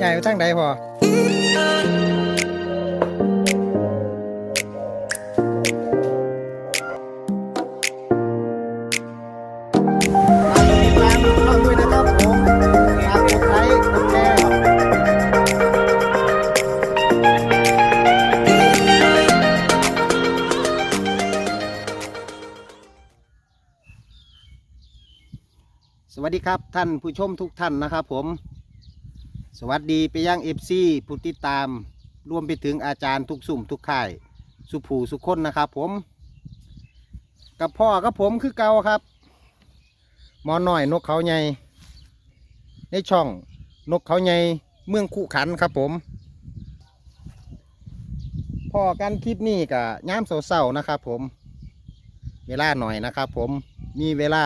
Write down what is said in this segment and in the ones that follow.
ใหญ่ไปทางใดพอติดตามช่องด้วยนะครับผมฝากกดไลค์กดแชร์สวัสดีครับท่านผู้ชมทุกท่านนะครับผม สวัสดีไปยังเอฟซีผู้ติดตามรวมไปถึงอาจารย์ทุกสุ่มทุกค่าย สุภูสุคนนะครับผม กับพ่อกับผมคือเก่าครับหมอหน้อยนกเขาใหญ่ในช่องนกเขาใหญ่เมืองคู่ขันครับผมพอกันคลิปนี้กับย่ามเสาๆนะครับผม เวลาหน่อยนะครับผมมีเวลา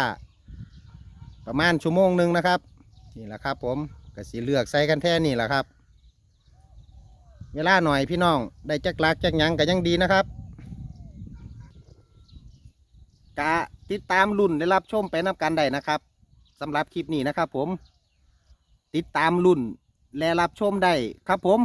ประมาณชั่วโมงหนึ่งนะครับ นี่แหละครับผม ก็สีเลือกใส่กันแท่นี่แหละครับ เวลาหน่อยพี่น้องได้จักลักจักยังก็ยังดีนะครับกะติดตามรุ่นได้รับชมไปนับกันได้นะครับสำหรับคลิปนี้นะครับผม ติดตามรุ่นและรับชมได้ครับผม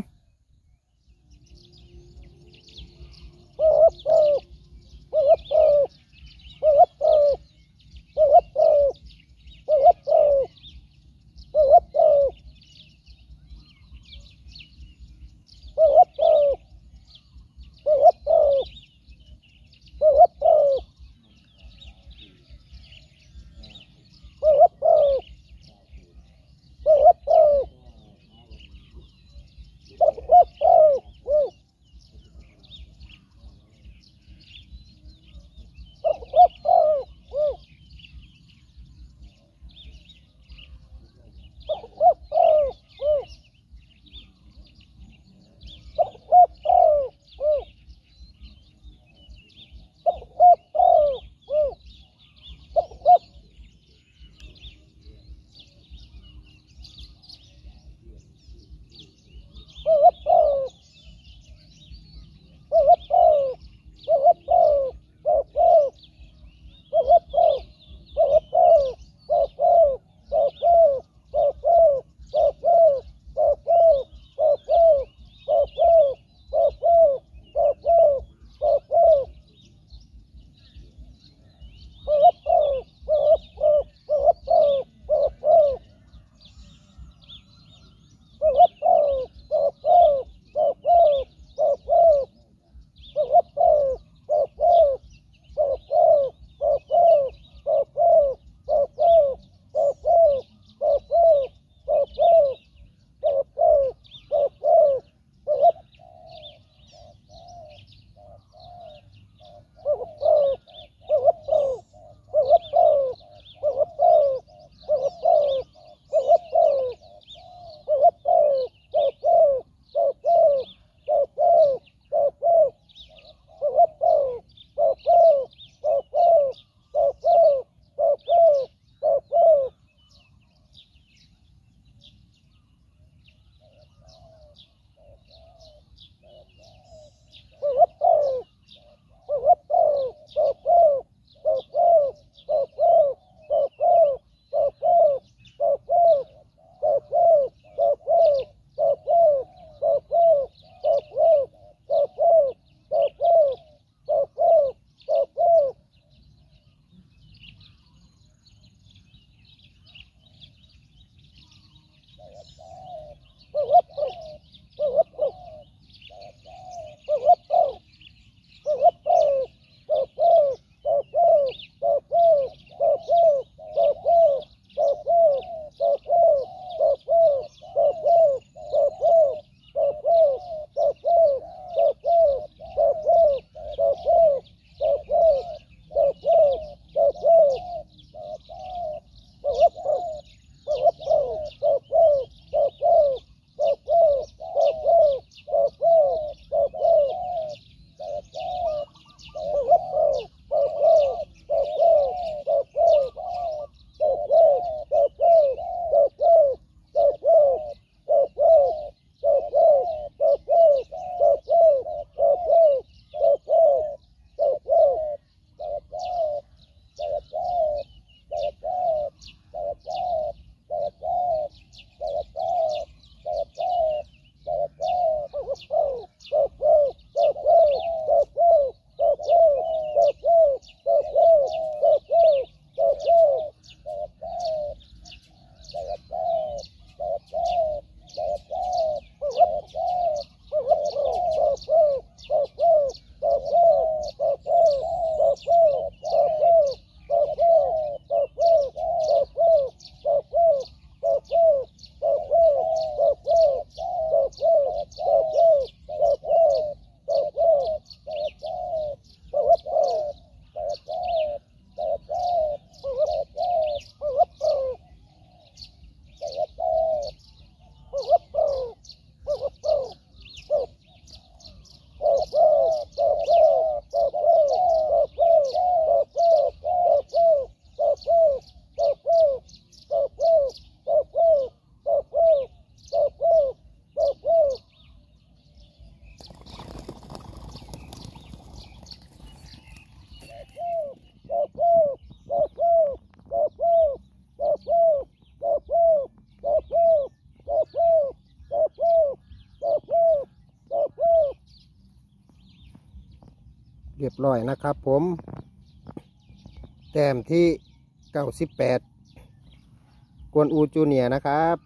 ร้อยนะครับผม แต้มที่เก้าสิบแปดกวนอูจูเนียนะครับ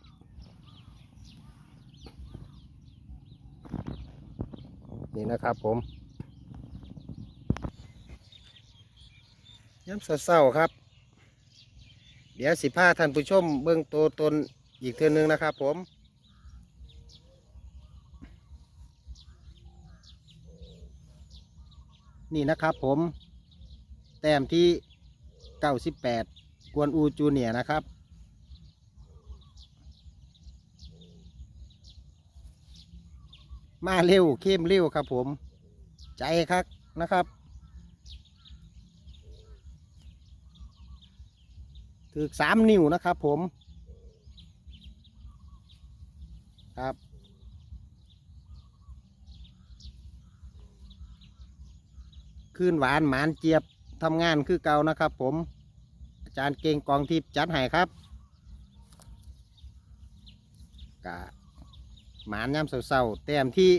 นี่นะครับผมย้ำเศร้าครับ เดี๋ยวสิพาท่านผู้ชมเบื้องตัวตนอีกเทือนึงนะครับผม นี่นะครับผม แต้มที่ 98 กวนอูจูเนียนะครับ มาเร็วเข้มเร็วครับผม ใจครับนะครับ ถือสามนิ้วนะครับผม ครับ คืนหวานหมานเจี๊ยบทำงานคือเก่านะครับ ผมอาจารย์เก่งกองทิพย์จัดให้ครับกะหมานย่ำเศร้าๆแต้มที่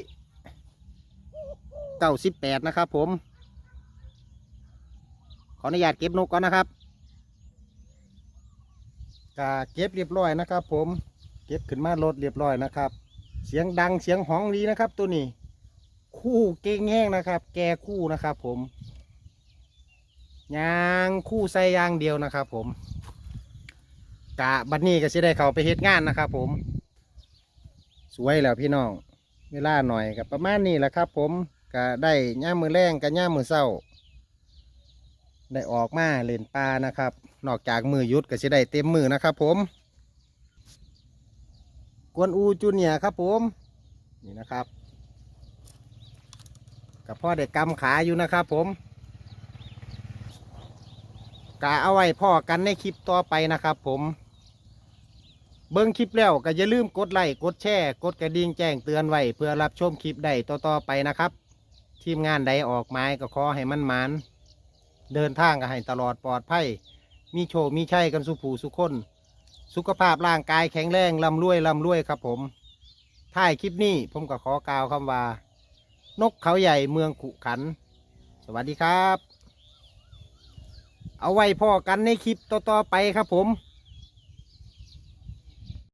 เก้าสิบแปดนะครับ ผม ขออนุญาตเก็บนกก่อนนะครับกะเก็บเรียบร้อยนะครับ ผมเก็บขึ้นมารถเรียบร้อยนะครับ เสียงดังเสียงห้องดีนะครับ ตัวนี้ คู่เก่งแห้งนะครับ แกคู่นะครับผมยางคู่ใส่ยางเดียวนะครับผมกะบัดนี้ก็จะได้เขาไปเฮ็ดงานนะครับผม สวยแล้วพี่น้องเวลาหน่อยกับประมาณนี้แหละครับ ผมก็ได้ย่ามมือแรงกับย่ามมือเศร้า ได้ออกมาเล่นปลานะครับ นอกจากมือยุดก็จะได้เต็มมือนะครับผม กวนอูจูเนียครับผม นี่นะครับ กับพ่อเด็กกำขาอยู่นะครับผมกะเอาไว้พ่อกันในคลิปต่อไปนะครับผม เบิ้งคลิปแล้วก็อย่าลืมกดไลค์กดแชร์กดกระดิ่งแจ้งเตือนไว้เพื่อรับชมคลิปได้ต่อๆไปนะครับ ทีมงานใดออกไม้ก็ขอให้มันหมานเดินทางก็ให้ตลอดปลอดภัยมีโชคมีชัยกันสุผูสุคน สุขภาพร่างกายแข็งแรงลำรวยลำรวยครับผมท้ายคลิปนี้ผมก็ขอกล่าวคำว่า นกเขาใหญ่เมืองขุขัน สวัสดีครับ เอาไว้พ่อกันในคลิปต่อๆไปครับผม